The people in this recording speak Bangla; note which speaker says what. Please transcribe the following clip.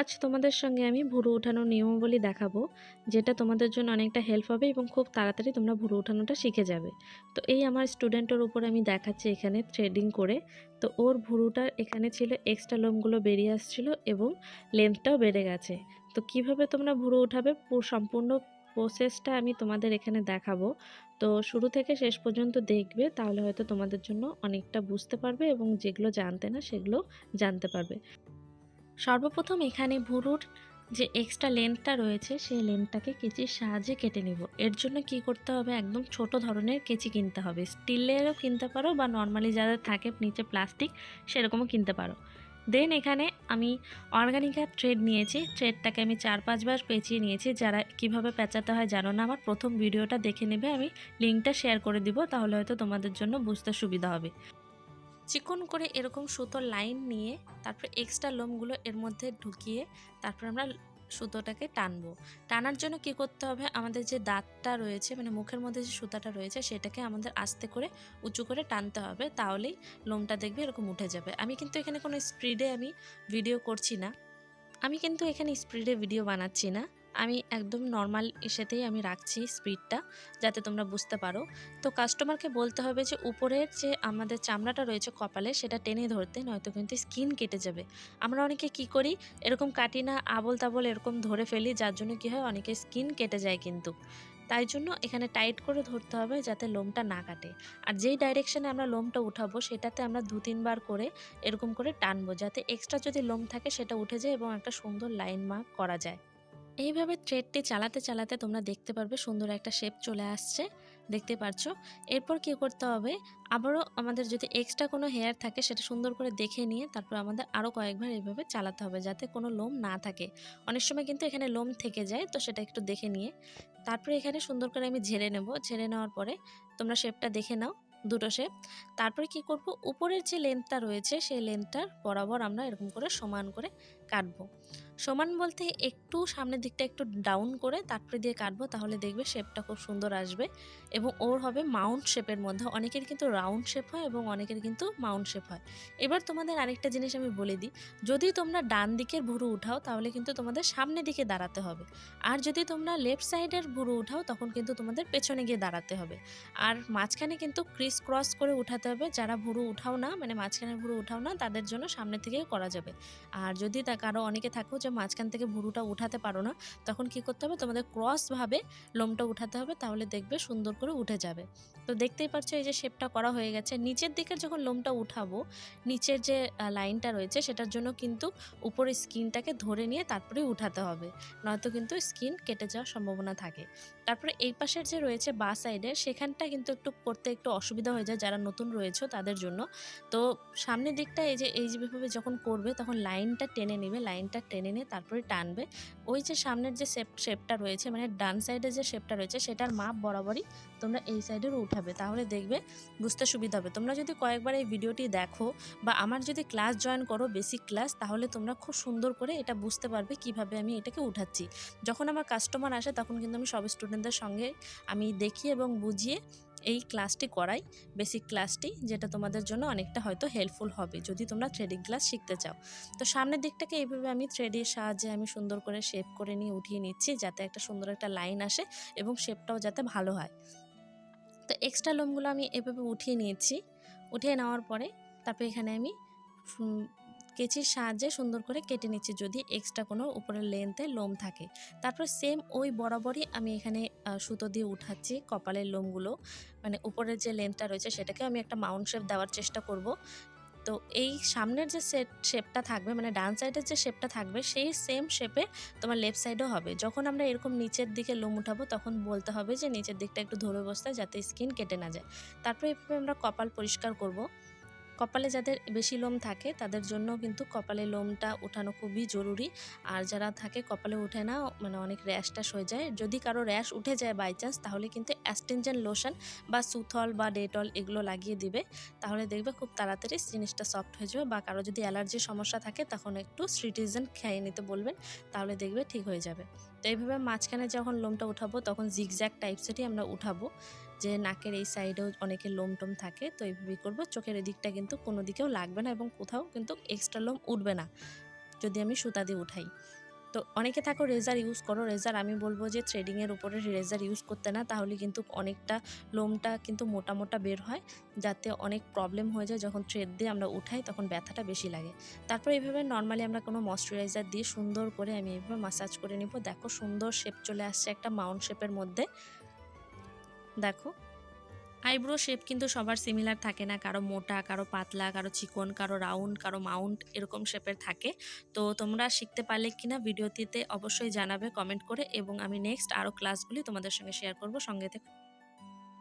Speaker 1: আজ তোমাদের সঙ্গে আমি ভুরু ওঠানোর নিয়মাবলী দেখাবো, যেটা তোমাদের জন্য অনেকটা হেল্প হবে এবং খুব তাড়াতাড়ি তোমরা ভুরু ওঠানোটা শিখে যাবে। তো এই আমার স্টুডেন্টের উপর আমি দেখাচ্ছি এখানে থ্রেডিং করে। তো ওর ভুরুটার এখানে ছিল এক্সট্রা লোমগুলো বেরিয়ে আসছিল এবং লেন্থটাও বেড়ে গেছে। তো কীভাবে তোমরা ভুরু উঠাবে পুরো সম্পূর্ণ প্রসেসটা আমি তোমাদের এখানে দেখাবো। তো শুরু থেকে শেষ পর্যন্ত দেখবে, তাহলে হয়তো তোমাদের জন্য অনেকটা বুঝতে পারবে এবং যেগুলো জানতে না, সেগুলো জানতে পারবে। সর্বপ্রথম এখানে ভুরুর যে এক্সট্রা লেন্থটা রয়েছে, সেই লেন্থটাকে কেচির সাহায্যে কেটে নিব। এর জন্য কি করতে হবে? একদম ছোট ধরনের কেচি কিনতে হবে। স্টিলেরও কিনতে পারো বা নর্মালি যাদের থাকে নিচে প্লাস্টিক সেরকমও কিনতে পারো। দেন এখানে আমি অর্গানিকা থ্রেড নিয়েছি। থ্রেডটাকে আমি চার পাঁচবার পেঁচিয়ে নিয়েছি। যারা কীভাবে পেঁচাতে হয় জানো না আমার, প্রথম ভিডিওটা দেখে নেবে। আমি লিঙ্কটা শেয়ার করে দিব, তাহলে হয়তো তোমাদের জন্য বুঝতে সুবিধা হবে। চিকন করে এরকম সুতোর লাইন নিয়ে তারপর এক্সট্রা লোমগুলো এর মধ্যে ঢুকিয়ে তারপর আমরা সুতোটাকে টানবো। টানার জন্য কি করতে হবে? আমাদের যে দাঁতটা রয়েছে মানে মুখের মধ্যে যে সুতাটা রয়েছে, সেটাকে আমাদের আস্তে করে উঁচু করে টানতে হবে, তাহলেই লোমটা দেখবে এরকম উঠে যাবে। আমি কিন্তু এখানে কোনো স্পিডে আমি ভিডিও করছি না। আমি কিন্তু এখানে স্পিডে ভিডিও বানাচ্ছি না। আমি একদম নর্মাল এসেতেই আমি রাখছি স্পিডটা যাতে তোমরা বুঝতে পারো। তো কাস্টমারকে বলতে হবে যে, উপরের যে আমাদের চামড়াটা রয়েছে কপালে, সেটা টেনে ধরতে, নয়তো কিন্তু স্কিন কেটে যাবে। আমরা অনেকে কি করি, এরকম কাটি না আবল তাবল এরকম ধরে ফেলি, যার জন্য কি হয় অনেকে স্কিন কেটে যায় কিন্তু। তাই জন্য এখানে টাইট করে ধরতে হবে, যাতে লোমটা না কাটে। আর যেই ডাইরেকশানে আমরা লোমটা উঠাবো, সেটাতে আমরা দু তিনবার করে এরকম করে টানবো, যাতে এক্সট্রা যদি লোম থাকে, সেটা উঠে যায় এবং একটা সুন্দর লাইন মার্ক করা যায়। এইভাবে থ্রেডটি চালাতে চালাতে তোমরা দেখতে পারবে সুন্দর একটা শেপ চলে আসছে। দেখতে পারছ? এরপর কি করতে হবে? আবারও আমাদের যদি এক্সট্রা কোনো হেয়ার থাকে সেটা সুন্দর করে দেখে নিয়ে তারপর আমাদের আরও কয়েকবার এইভাবে চালাতে হবে যাতে কোনো লোম না থাকে। অনেক সময় কিন্তু এখানে লোম থেকে যায়, তো সেটা একটু দেখে নিয়ে। তারপরে এখানে সুন্দর করে আমি ঝেড়ে নেব। ঝেড়ে নেওয়ার পরে তোমরা শেপটা দেখে নাও, দুটো শেপ তারপরে কি করব? উপরের যে লেন্থটা রয়েছে, সেই লেন্থটার বরাবর আমরা এরকম করে সমান করে কাটবো। সমান বলতে একটু সামনের দিকটা একটু ডাউন করে তারপরে দিয়ে কাটবো, তাহলে দেখবে শেপটা খুব সুন্দর আসবে। এবং ওর হবে মাউন্ট শেপের মধ্যে। অনেকের কিন্তু রাউন্ড শেপ হয় এবং অনেকের কিন্তু মাউন্ট শেপ হয়। এবার তোমাদের আরেকটা জিনিস আমি বলে দিই। যদি তোমরা ডান দিকের ভুরু উঠাও, তাহলে কিন্তু তোমাদের সামনের দিকে দাঁড়াতে হবে। আর যদি তোমরা লেফট সাইডের ভুরু উঠাও, তখন কিন্তু তোমাদের পেছনে গিয়ে দাঁড়াতে হবে। আর মাঝখানে কিন্তু ক্রিস ক্রস করে উঠাতে হবে। যারা ভুরু উঠাও না মানে মাঝখানের ভুরু উঠাও না, তাদের জন্য সামনে থেকেও করা যাবে। আর যদি তা কারও অনেকে থাকো যে মাঝখান থেকে ভুরুটা উঠাতে পারো না, তখন কি করতে হবে? তোমাদের ক্রসভাবে লোমটা উঠাতে হবে, তাহলে দেখবে সুন্দর করে উঠে যাবে। তো দেখতেই পাচ্ছ এই যে শেপটা করা হয়ে গেছে। নিচের দিকে যখন লোমটা উঠাবো, নিচের যে লাইনটা রয়েছে, সেটার জন্য কিন্তু উপরে স্কিনটাকে ধরে নিয়ে তারপরে উঠাতে হবে। নয়তো কিন্তু স্কিন কেটে যাওয়ার সম্ভাবনা থাকে। তারপরে এই পাশের যে রয়েছে বা সাইডের সেখানটা কিন্তু একটু করতে একটু অসুবিধা হয়ে যায়, যারা নতুন রয়েছে তাদের জন্য। তো সামনের দিকটা এই যে, এই যেভাবে যখন করবে, তখন লাইনটা টেনে নেবে লাইনটা টেনে নিয়ে তারপরে টানবে। ওই যে সামনের যে শেপ শেপটা রয়েছে মানে ডান সাইডের যে শেপটা রয়েছে, সেটার মাপ বরাবরই তোমরা এই সাইডের উঠাবে। তাহলে দেখবে বুঝতে সুবিধা হবে। তোমরা যদি কয়েকবার এই ভিডিওটি দেখো বা আমার যদি ক্লাস জয়েন করো বেসিক ক্লাস তাহলে তোমরা খুব সুন্দর করে এটা বুঝতে পারবে কীভাবে আমি এটাকে উঠাচ্ছি। যখন আমার কাস্টমার আসে, তখন কিন্তু আমি সব স্টুডেন্টদের সঙ্গে আমি দেখি এবং বুঝিয়ে এই ক্লাসটি করাই বেসিক ক্লাসটি যেটা তোমাদের জন্য অনেকটা হয়তো হেল্পফুল হবে, যদি তোমরা থ্রেডিং ক্লাস শিখতে চাও। তো সামনের দিকটাকে এইভাবে আমি থ্রেডের সাহায্যে আমি সুন্দর করে শেপ করে নিয়ে উঠিয়ে নিচ্ছি যাতে একটা সুন্দর একটা লাইন আসে এবং শেপটাও যাতে ভালো হয়। তো এক্সট্রা লোমগুলো আমি এভাবে উঠিয়ে নিয়েছি। উঠিয়ে নেওয়ার পরে তারপরে এখানে আমি কেচির সাহায্যে সুন্দর করে কেটে নিচ্ছি যদি এক্সট্রা কোনো উপরের লেন্থে লোম থাকে। তারপর সেম ওই বরাবরই আমি এখানে সুতো দিয়ে উঠাচ্ছি কপালের লোমগুলো মানে উপরের যে লেন্থটা রয়েছে সেটাকে আমি একটা মাউন্ট শেপ দেওয়ার চেষ্টা করব। তো এই সামনের যে সেট শেপটা থাকবে মানে ডান সাইডের যে শেপটা থাকবে, সেই সেম শেপে তোমার লেফট সাইডও হবে। যখন আমরা এরকম নিচের দিকে লোম উঠাবো, তখন বলতে হবে যে, নিচের দিকটা একটু ধরে বসতে যাতে স্কিন কেটে না যায়। তারপরে এভাবে আমরা কপাল পরিষ্কার করব। কপালে যাদের বেশি লোম থাকে, তাদের জন্য কিন্তু কপালে লোমটা ওঠানো খুবই জরুরি। আর যারা থাকে কপালে উঠে না মানে অনেক র্যাশ ট্যাশ হয়ে যায়। যদি কারও র্যাশ উঠে যায় বাই চান্স তাহলে কিন্তু অ্যাস্টেনজেন লোশন বা সুথল বা ডেটল এগুলো লাগিয়ে দিবে। তাহলে দেখবে খুব তাড়াতাড়ি জিনিসটা সফট হয়ে যাবে বা কারও যদি অ্যালার্জির সমস্যা থাকে, তখন একটু সিটিজেন খেয়ে নিতে বলবেন, তাহলে দেখবে ঠিক হয়ে যাবে। তো এইভাবে মাঝখানে যখন লোমটা উঠাবো, তখন জিগজ্যাক টাইপসেরই আমরা উঠাবো। যে নাকের এই সাইডেও অনেকে লোম টোম থাকে, তো এইভাবেই করব। চোখের দিকটা কিন্তু কোনো দিকেও লাগবে না এবং কোথাও কিন্তু এক্সট্রা লোম উঠবে না, যদি আমি সুতা দিয়ে উঠাই। তো অনেকে থাকো রেজার ইউজ করো। রেজার আমি বলব যে থ্রেডিংয়ের উপরে রেজার ইউজ করতে না, তাহলে কিন্তু অনেকটা লোমটা কিন্তু মোটা মোটা বের হয়, যাতে অনেক প্রবলেম হয়ে যায়। যখন থ্রেড দিয়ে আমরা উঠাই, তখন ব্যথাটা বেশি লাগে। তারপর এইভাবে নর্মালি আমরা কোনো ময়শ্চারাইজার দিয়ে সুন্দর করে আমি এইভাবে মাসাজ করে নিব। দেখো সুন্দর শেপ চলে আসছে একটা মাউন্ট শেপের মধ্যে। দেখো। আইব্রো শেপ কিন্তু সবার সিমিলার থাকে না। কারও মোটা, কারও পাতলা, কারও চিকন, কারও রাউন্ড কারও মাউন্ট এরকম শেপের থাকে। তো তোমরা শিখতে পারলে কিনা ভিডিওটিতে অবশ্যই জানাবে কমেন্ট করে এবং আমি নেক্সট আরও ক্লাসগুলি তোমাদের সঙ্গে শেয়ার করব। সঙ্গে থেকে।